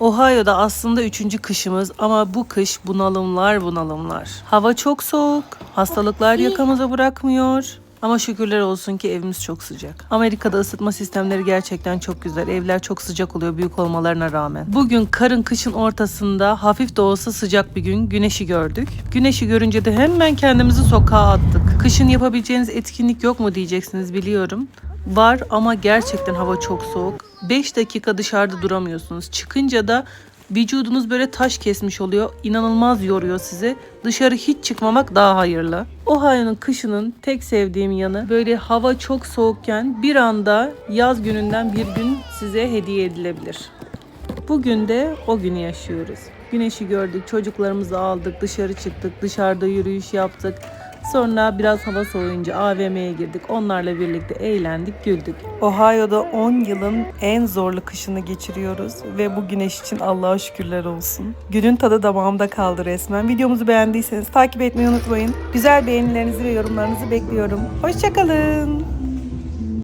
Ohio'da aslında üçüncü kışımız ama bu kış bunalımlar bunalımlar. Hava çok soğuk, hastalıklar yakamıza bırakmıyor. Ama şükürler olsun ki evimiz çok sıcak. Amerika'da ısıtma sistemleri gerçekten çok güzel. Evler çok sıcak oluyor büyük olmalarına rağmen. Bugün karın kışın ortasında hafif de olsa sıcak bir gün güneşi gördük. Güneşi görünce de hemen kendimizi sokağa attık. Kışın yapabileceğiniz etkinlik yok mu diyeceksiniz biliyorum. Var ama gerçekten hava çok soğuk. 5 dakika dışarıda duramıyorsunuz. Çıkınca da vücudunuz böyle taş kesmiş oluyor. İnanılmaz yoruyor sizi. Dışarı hiç çıkmamak daha hayırlı. Ohio'nun kışının tek sevdiğim yanı böyle hava çok soğukken bir anda yaz gününden bir gün size hediye edilebilir. Bugün de o günü yaşıyoruz. Güneşi gördük, çocuklarımızı aldık, dışarı çıktık, dışarıda yürüyüş yaptık. Sonra biraz hava soğuyunca AVM'ye girdik. Onlarla birlikte eğlendik, güldük. Ohio'da 10 yılın en zorlu kışını geçiriyoruz ve bu güneş için Allah'a şükürler olsun. Günün tadı damağımda kaldı resmen. Videomuzu beğendiyseniz takip etmeyi unutmayın. Güzel beğenilerinizi ve yorumlarınızı bekliyorum. Hoşçakalın.